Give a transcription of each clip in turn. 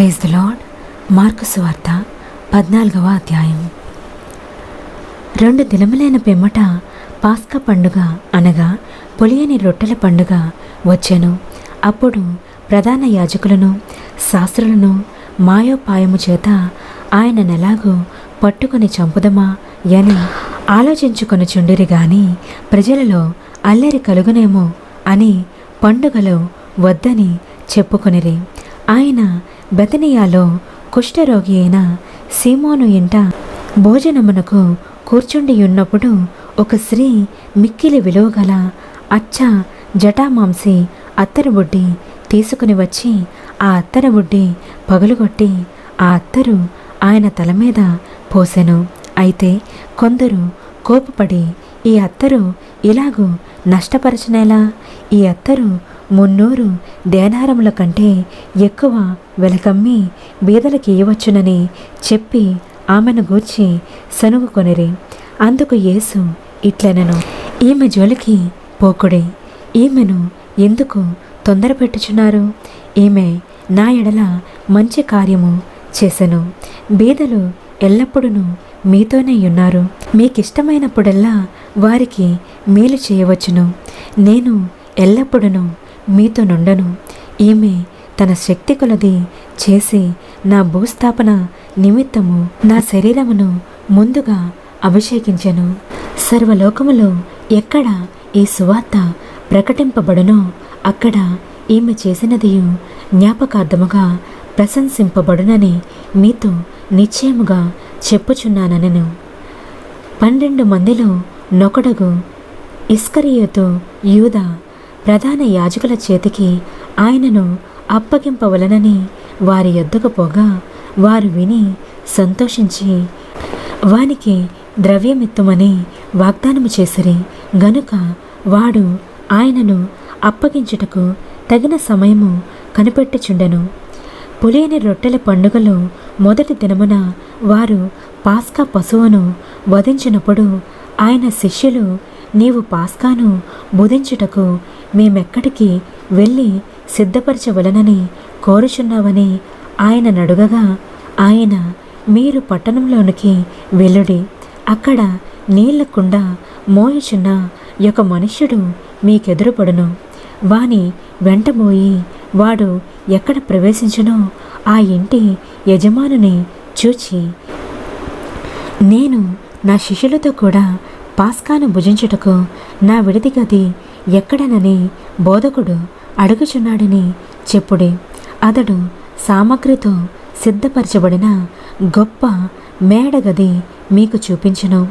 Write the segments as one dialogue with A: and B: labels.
A: Praise the lord mark సువార్త పద్నాలుగవ అధ్యాయం. రెండు దినములైన పిమ్మట పాస్కా పండుగ అనగా పొలియని రొట్టెల పండుగ వచ్చెను. అప్పుడు ప్రధాన యాజకులను శాస్త్రులను మాయోపాయము చేత ఆయన నెలాగూ పట్టుకొని చంపుదమా అని ఆలోచించుకొని చుండిరి గాని ప్రజలలో అల్లరి కలుగునేమో అని పండుగలో వద్దని చెప్పుకొనిరి. ఆయన బెతనియాలో కుష్ఠరోగి అయిన సీమోను ఇంట భోజనమునకు కూర్చుండి ఉన్నప్పుడు ఒక స్త్రీ మిక్కిలి విలువగల అచ్చ జటామాంసి అత్తరుబుడ్డి తీసుకుని వచ్చి ఆ అత్తరుబుడ్డి పగులుగొట్టి ఆ అత్తరు ఆయన తల మీద పోసెను. అయితే కొందరు కోపపడి ఈ అత్తరు ఇలాగూ నష్టపరచనేలా? ఈ అత్తరు మున్నూరు దేనారముల కంటే ఎక్కువ వెలకమ్మి బీదలకి ఇవ్వచ్చునని చెప్పి ఆమెను గూర్చి సనుగుకొనిరి అందుకు యేసు ఇట్లనెను ఈమె జోలికి పోకుడే. ఈమెను ఎందుకు తొందర పెట్టుచున్నారు ఈమె నా ఎడల మంచి కార్యము చేసెను. బీదలు ఎల్లప్పుడూ మీతోనే ఉన్నారు. మీకిష్టమైనప్పుడల్లా వారికి మేలు చేయవచ్చును. నేను ఎల్లప్పుడూ మీతో నుండను. ఈమె తన శక్తి కొలది చేసి నా భూస్థాపన నిమిత్తము నా శరీరమును ముందుగా అభిషేకించెను. సర్వలోకములో ఎక్కడ ఈ సువార్త ప్రకటింపబడునో అక్కడ ఈమె చేసినదియు జ్ఞాపకార్థముగా ప్రశంసింపబడునని మీతో నిశ్చయముగా చెప్పుచున్నానెను పన్నెండు మందిలో నొకడగు ఇస్కరియోతు యూదా ప్రధాన యాజకుల చేతికి ఆయనను అప్పగింపవలనని వారి యొద్దకు పోగా వారు విని సంతోషించి వానికి ద్రవ్యమిత్తమని వాగ్దానము చేసిరి. గనుక వాడు ఆయనను అప్పగించుటకు తగిన సమయము కనిపెట్టుచుండెను. పులియని రొట్టెల పండుగలో మొదటి దినమున వారు పాస్కా పశువును వధించినప్పుడు ఆయన శిష్యులు నీవు పాస్కాను బుధించుటకు మేమెక్కడికి వెళ్ళి సిద్ధపరచవలనని కోరుచున్నావని ఆయన నడుగగా ఆయన మీరు పట్టణంలోనికి వెళ్ళుడి. అక్కడ నీళ్ళకుండా మోయుచున్న యొక్క మనుష్యుడు మీకెదురుపడును. వాని వెంటబోయి వాడు ఎక్కడ ప్రవేశించునో ఆ ఇంటి యజమానుని చూచి నేను నా శిష్యులతో కూడా పాస్కాను భుజించుటకు నా విడిది గది ఎక్కడనని బోధకుడు అడుగుచున్నాడని చెప్పుడే. అతడు సామగ్రితో సిద్ధపరచబడిన గొప్ప మేడగది మీకు చూపించును.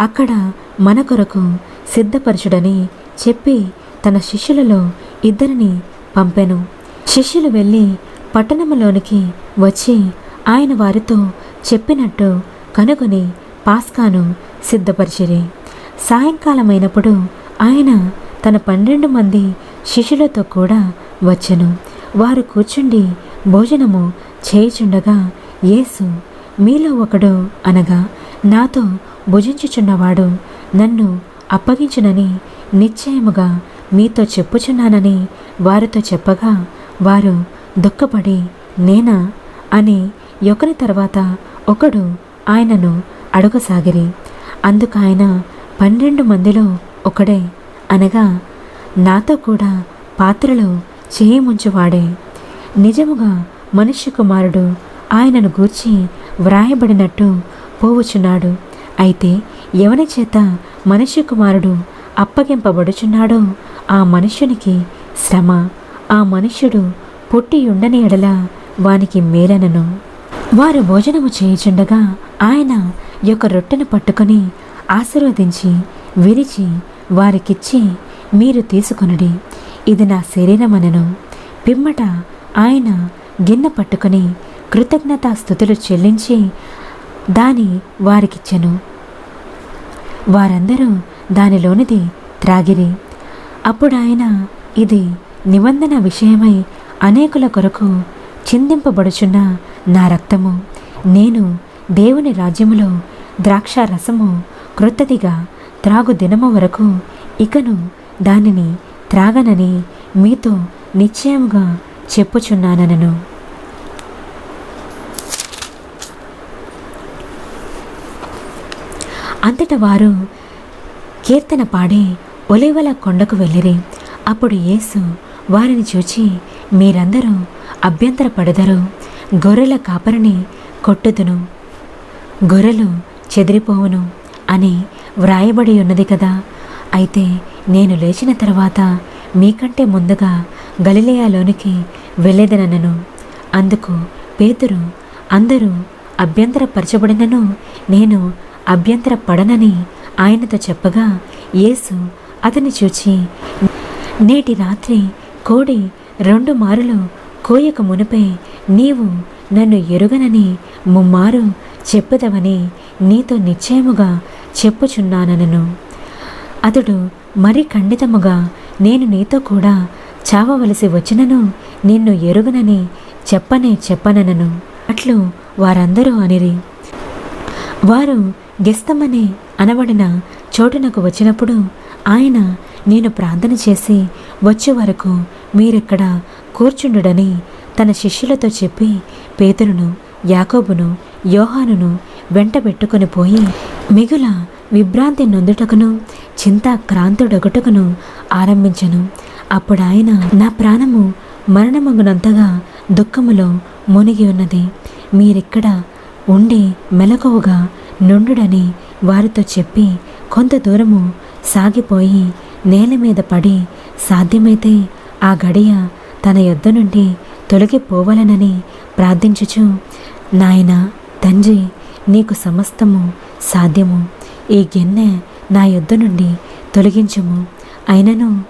A: అక్కడ మన కొరకు సిద్ధపరచుడని చెప్పి తన శిష్యులలో ఇద్దరిని పంపెను. శిష్యులు వెళ్ళి పట్టణములోనికి వచ్చి ఆయన వారితో చెప్పినట్టు కనుగొని పాస్కాను సిద్ధపరిచిరి. సాయంకాలమైనప్పుడు ఆయన తన పన్నెండు మంది శిష్యులతో కూడా వచ్చెను. వారు కూర్చుండి భోజనము చేయుచుండగా యేసు మీలో ఒకడు అనగా నాతో భుజించుచున్నవాడు నన్ను అప్పగించునని నిశ్చయముగా మీతో చెప్పుచున్నానని వారితో చెప్పగా వారు దుఃఖపడి నేనా అని ఒకరి తర్వాత ఒకడు ఆయనను అడుగసాగిరి. అందుకు ఆయన పన్నెండు మందిలో ఒకడే. అనగా నాతో కూడా పాత్రలో చేయముంచువాడే నిజముగా మనుష్య కుమారుడు ఆయనను గూర్చి వ్రాయబడినట్టు పోవుచున్నాడు. అయితే ఎవని చేత మనుష్య కుమారుడు అప్పగింపబడుచున్నాడో ఆ మనుష్యునికి శ్రమ. ఆ మనుష్యుడు పుట్టి ఉండని ఎడల వానికి మేలనను. వారు భోజనము చేయుచుండగా ఆయన యొక్క రొట్టెను పట్టుకొని ఆశీర్వదించి విరిచి వారికిచ్చి మీరు తీసుకొనుడి. ఇది నా శరీరమనను. పిమ్మట ఆయన గిన్నె పట్టుకొని కృతజ్ఞతాస్థుతులు చెల్లించి దాని వారికిచ్చెను. వారందరూ దానిలోనిది త్రాగిరి. అప్పుడు ఆయన ఇది నిబంధన విషయమై అనేకుల కొరకు చిందింపబడుచున్న నా రక్తము. నేను దేవుని రాజ్యములో ద్రాక్ష రసము క్రొత్తదిగా త్రాగు దినము వరకు ఇకను దానిని త్రాగనని మీతో నిశ్చయముగా చెప్పుచున్నానను అంతట వారు కీర్తన పాడి ఒలివల కొండకు వెళ్ళిరి. అప్పుడు యేసు వారిని చూచి మీరందరూ అభ్యంతరపడదరు గొర్రెల కాపరిని కొట్టుదును. గొర్రెలు చెదిరిపోవును. అని వ్రాయబడి ఉన్నది కదా. అయితే నేను లేచిన తర్వాత మీకంటే ముందుగా గలిలేయాలోనికి వెళ్ళేదనను అందుకు పేతురు అందరూ అభ్యంతరపరచబడినను నేను అభ్యంతరపడనని ఆయనతో చెప్పగా యేసు అతన్ని చూచి నేటి రాత్రి కోడి రెండు మారులు కోయక మునిపే నీవు నన్ను ఎరుగనని ముమ్మారు చెప్పదవని నీతో నిశ్చయముగా చెప్పుచున్నానను అతడు మరి ఖండితముగా నేను నీతో కూడా చావవలసి వచ్చినను నిన్ను ఎరుగనని చెప్పనే చెప్పననను. అట్లు వారందరూ అనిరి. వారు గెస్తమని అనబడిన చోటునకు వచ్చినప్పుడు ఆయన నేను ప్రార్థన చేసి వచ్చే వరకు మీరిక్కడ కూర్చుండుడని తన శిష్యులతో చెప్పి పేతురును యాకోబును యోహానును వెంట పోయి మిగుల విభ్రాంతి నొందుటకును చింతాక్రాంతుడొకటకును ఆరంభించను. అప్పుడు ఆయన నా ప్రాణము మరణమగునంతగా దుఃఖములో మునిగి ఉన్నది. మీరిక్కడ ఉండి మెలకువగా నుండుడని వారితో చెప్పి కొంత దూరము సాగిపోయి నేల మీద పడి సాధ్యమైతే ఆ గడియ తన యొద్ద నుండి తొలగిపోవలనని ప్రార్థించుచు నాయన తండ్రి నీకు సమస్తము సాధ్యము. ఈ గిన్నె నా యుద్ధ నుండి తొలగించుము. అయినను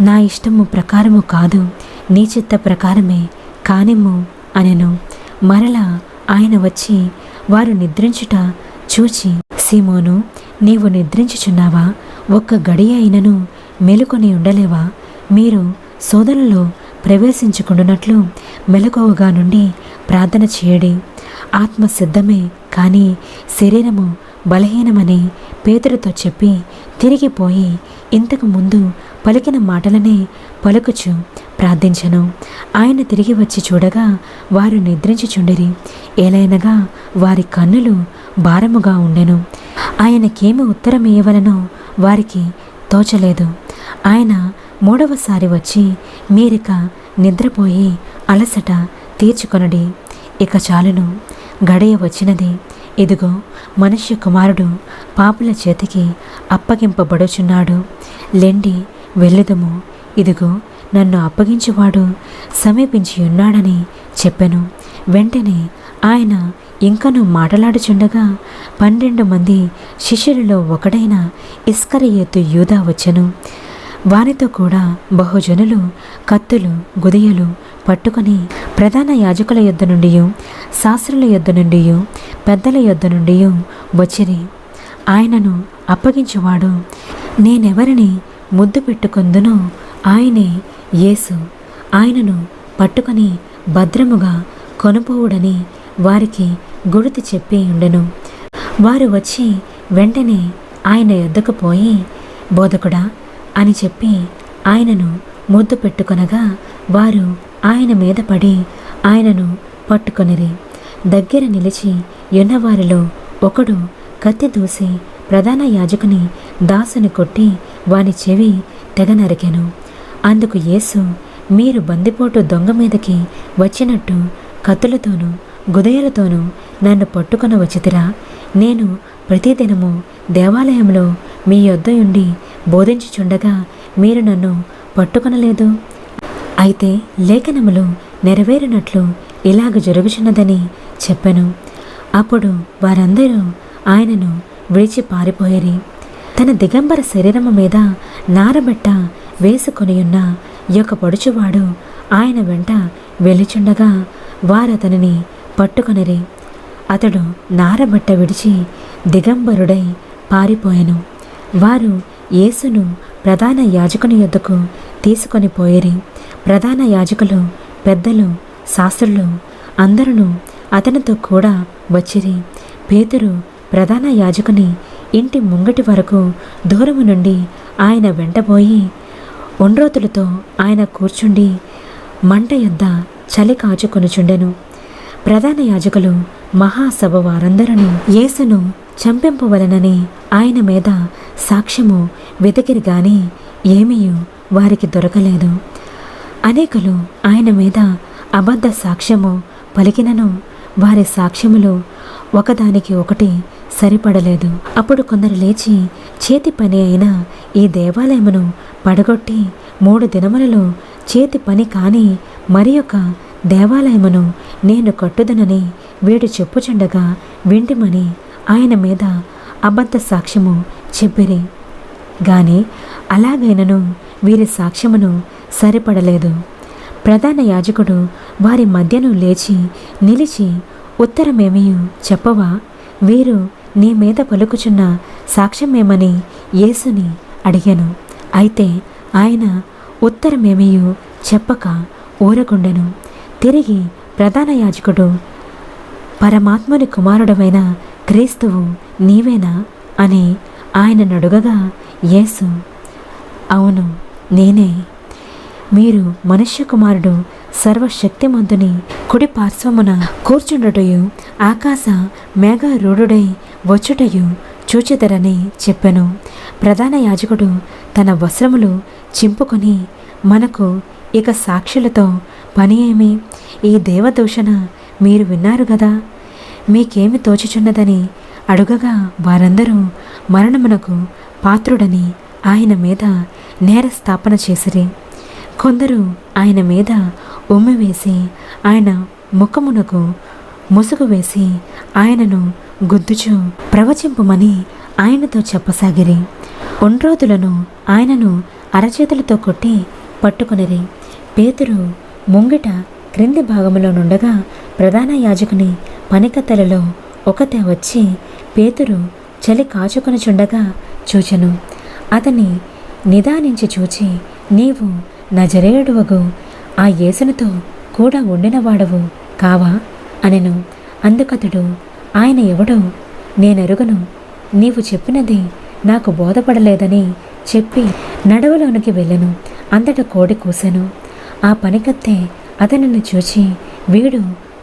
A: నా ఇష్టము ప్రకారము కాదు నీ చిత్త ప్రకారమే కానిమ్ము అనెను. మరలా ఆయన వచ్చి వారు నిద్రించుట చూచి సీమోను నీవు నిద్రించుచున్నావా? ఒక్క గడి అయినను మెలుకొని ఉండలేవా? మీరు సోదరులో ప్రవేశించుకుండునట్లు మెలకువగా నుండి ప్రార్థన చేయడి. ఆత్మ సిద్ధమే కానీ శరీరము బలహీనమని పేతుడితో చెప్పి తిరిగిపోయి ఇంతకు ముందు పలికిన మాటలనే పలుకుచు ప్రార్థించను. ఆయన తిరిగి వచ్చి చూడగా వారు నిద్రించుచుండిరి. ఏలైనగా వారి కన్నులు భారముగా ఉండెను. ఆయనకేమి ఉత్తరం ఇవ్వవలనో వారికి తోచలేదు. ఆయన మూడవసారి వచ్చి మీరిక నిద్రపోయి అలసట తీర్చుకొనడి. ఇక చాలును. గడియ వచ్చినది. ఇదిగో మనుష్య కుమారుడు పాపుల చేతికి అప్పగింపబడుచున్నాడు. లెండి వెళ్ళుదము. ఇదిగో నన్ను అప్పగించువాడు సమీపించి ఉన్నాడని చెప్పాను. వెంటనే ఆయన ఇంకను మాటలాడుచుండగా పన్నెండు మంది శిష్యులలో ఒకడైన ఇస్కరయేతు యూదా వచ్చెను. వారితో కూడా బహుజనులు కత్తులు గుదయలు పట్టుకొని ప్రధాన యాజకుల యొద్ద నుండి శాస్త్రుల యొద్ద నుండి పెద్దల యొద్ద నుండి వచ్చిరి. ఆయనను అప్పగించువాడు నేనెవరిని ముద్దు పెట్టుకుందునో ఆయనే యేసు. ఆయనను పట్టుకొని భద్రముగా కొనుపోవుడని వారికి గుడితి చెప్పి ఉండెను. వారు వచ్చి వెంటనే ఆయన యుద్ధకు పోయి బోధకుడా అని చెప్పి ఆయనను ముద్దు పెట్టుకొనగా వారు ఆయన మీద పడి ఆయనను పట్టుకొనిరి. దగ్గర నిలిచి ఎన్నవారిలో ఒకడు కత్తి దూసి ప్రధాన యాజకుని దాసుని కొట్టి వాని చెవి తెగ నరికెను. అందుకు యేసు మీరు బందిపోటు దొంగ మీదకి వచ్చినట్టు కత్తులతోనూ గుదయలతోనూ నన్ను పట్టుకున్న వచ్చితిరా. నేను ప్రతిదినము దేవాలయంలో మీ యొద్ద ఉండి బోధించుచుండగా మీరు నన్ను పట్టుకొనలేదు? అయితే లేఖనములు నెరవేరినట్లు ఇలాగ జరుగుచున్నదని చెప్పెను. అప్పుడు వారందరూ ఆయనను విడిచి పారిపోయేరి. తన దిగంబర శరీరము మీద నారబెట్ట వేసుకొనియున్న యొక్క పొడుచువాడు ఆయన వెంట వెళ్ళిచుండగా వారతనిని పట్టుకొనిరి. అతడు నారబట్ట విడిచి దిగంబరుడై పారిపోయెను. వారు యేసును ప్రధాన యాజకుని యొద్దకు తీసుకొని పోయేరి. ప్రధాన యాజకులు పెద్దలు శాస్త్రులు అందరూ అతనితో కూడా వచ్చిరి. పేతురు ప్రధాన యాజకుని ఇంటి ముంగటి వరకు దూరము నుండి ఆయన వెంటబోయి ఒండ్రోతులతో ఆయన కూర్చుండి మంట యొద్ద చలి కాచుకొనుచుండెను. ప్రధాన యాజకులు మహాసభ వారందరూ యేసును చంపింపవలనని ఆయన మీద సాక్ష్యము వెతికిరి గాని ఏమీ వారికి దొరకలేదు. అనేకులు ఆయన మీద అబద్ధ సాక్ష్యము పలికినను వారి సాక్ష్యములు ఒకదానికి ఒకటి సరిపడలేదు. అప్పుడు కొందరు లేచి చేతి పని అయిన ఈ దేవాలయమును పడగొట్టి మూడు దినములలో చేతి పని కాని మరి ఒక దేవాలయమును నేను కట్టుదనని వీడు చెప్పుచుండగా వింటిమని ఆయన మీద అబద్ధ సాక్ష్యము చెప్పిరి. గాని అలాగైనను వీరి సాక్ష్యమును సరిపడలేదు. ప్రధాన యాజకుడు వారి మధ్యను లేచి నిలిచి ఉత్తరమేమీ చెప్పవా? వీరు నీ మీద పలుకుచున్న సాక్ష్యమేమని యేసుని అడిగాను. అయితే ఆయన ఉత్తరమేమీ చెప్పక ఊరకుండెను. తిరిగి ప్రధాన యాజకుడు పరమాత్ముని కుమారుడమైన క్రీస్తువు నీవేనా అని ఆయన నడుగగా యేసు అవును నేనే. మీరు మనుష్య కుమారుడు సర్వశక్తిమంతుని కుడి పార్శ్వమున కూర్చుండుటయు ఆకాశ మేఘారూఢుడై వచ్చుటయు చూచెదరని చెప్పెను. ప్రధాన యాజకుడు తన వస్త్రములు చింపుకొని మనకు ఇక సాక్షులతో పని ఏమి ఈ దేవదూషణ మీరు విన్నారు కదా మీకేమి తోచుచున్నదని అడుగగా వారందరూ మరణమునకు పాత్రుడని ఆయన మీద నేర స్థాపన చేసిరి. కొందరు ఆయన మీద ఉమ్మి వేసి ఆయన ముఖమునకు ముసుగు వేసి ఆయనను గుద్దుచు ప్రవచింపమని ఆయనతో చెప్పసాగిరి. ఒండ్రోతులను ఆయనను అరచేతులతో కొట్టి పట్టుకొనిరి. పేతురు ముంగిట క్రింది భాగంలో నుండగా ప్రధాన యాజకుని పనికత్తెలలో ఒకతే వచ్చి పేతురు చలి కాచుకొనుచుండగా చూచెను. అతని నిదానించి చూచి నీవు నజరేయుడువగు ఆ యేసునితో కూడా ఉండినవాడవు కావా? అనెను. అందుకతడు ఆయన ఎవడో? నేనెరుగను. నీవు చెప్పినది నాకు బోధపడలేదని చెప్పి నడవలోనికి వెళ్ళెను. అంతట కోడి కూసెను. ఆ పనికత్తె అతనిని చూచి వీడు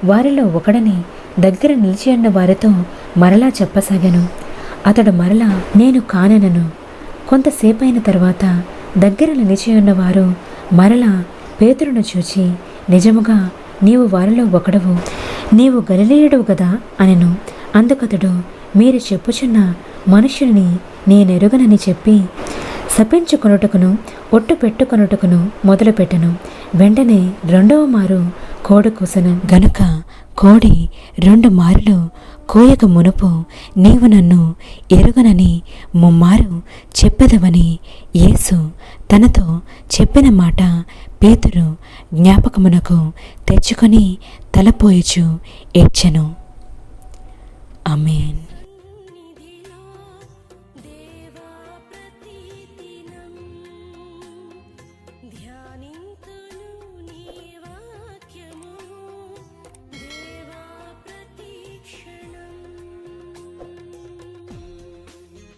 A: వారిలో ఒకడని దగ్గర నిలిచి ఉన్న వారితో మరలా చెప్పసాగాను. అతడు మరలా నేను కానెనను. కొంతసేపైన తర్వాత దగ్గర నిలిచి ఉన్నవారు మరలా పేతురును చూచి నిజముగా నీవు వారిలో ఒకడవు నీవు గలిలేయుడవు కదా అనెను. అందుకతడు మీరు చెప్పుచున్న మనుషుని నేనెరుగనని చెప్పి శపించుకొనుటకును ఒట్టు పెట్టుకొనుటకును మొదలుపెట్టను. వెంటనే రెండవ మారు కోడి కూసను. గనుక కోడి రెండు మారులు కోయక మునుపు నీవు నన్ను ఎరుగనని ముమ్మారు చెప్పదవని యేసు తనతో చెప్పిన మాట పేతురు జ్ఞాపకమునకు తెచ్చుకొని తలపోయచు ఏడ్చెను. అమేన్